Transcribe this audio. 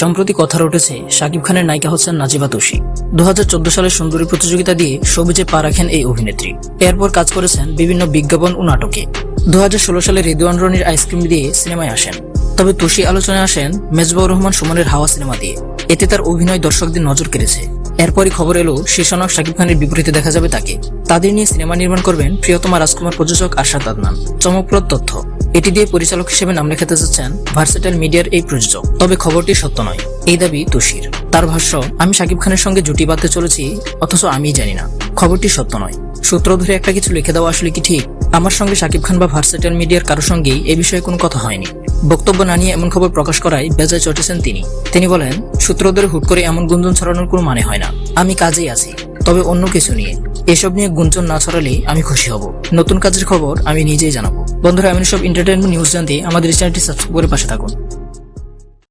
সম্প্রতি কথার উঠেছে শাকিব খানের নায়িকা হচ্ছেন নাজিবা তুষি দু সালের সুন্দরী প্রতিযোগিতা দিয়ে সবুজে পা রাখেন এই অভিনেত্রী। এরপর কাজ করেছেন বিভিন্ন বিজ্ঞাপন ও নাটকে। দুহাজার ষোলো সালে রেদুয়ান রনির আইসক্রিম দিয়ে সিনেমায় আসেন। তবে তুষি আলোচনায় আসেন মেজবাউর রহমান সুমনের হাওয়া সিনেমা দিয়ে। এতে তার অভিনয় দর্শকদের নজর কেড়েছে। এরপরই খবর এলো শীর্ষনায়ক শাকিব খানের বিপরীতে দেখা যাবে তাকে। তাদের নিয়ে সিনেমা নির্মাণ করবেন প্রিয়তমা রাজকুমার প্রযোজক আশাদ আদনান। চমকপ্রদ তথ্য। এটি দিয়ে পরিচালক হিসেবে নাম লেখাতে যাচ্ছেন ভার্সেটাইল মিডিয়ার এই প্রযোজক। তবে খবরটি সত্য নয়। এই দাবি তুষির তার ভাষ্য, আমি শাকিব খানের সঙ্গে জুটি বাঁধতে চলেছি, অথচ আমি জানি না। খবরটি সত্য নয়। সূত্র ধরে একটা কিছু লিখে দেওয়া আসলে কি ঠিক? আমার সঙ্গে শাকিব খান বা ভার্সেটাইল মিডিয়ার কারও সঙ্গেই এ বিষয়ে কোনো কথা হয়নি। বক্তব্য না নিয়ে এমন খবর প্রকাশ করায় বেজায় চটেছেন তিনি। তিনি বলেন, সূত্র ধরে হুট করে এমন গুঞ্জন ছড়ানোর কোনো মানে হয় না। আমি কাজেই আছি। তবে অন্য কিছু নিয়ে। এসব নিয়ে গুঞ্জন না ছড়ালেই আমি খুশি হব। নতুন কাজের খবর আমি নিজেই জানাব। বন্ধুরা, এমন সব এন্টারটেনমেন্ট নিউজ জানতে আমাদের চ্যানেলটি সাবস্ক্রাইব করে পাশে থাকুন।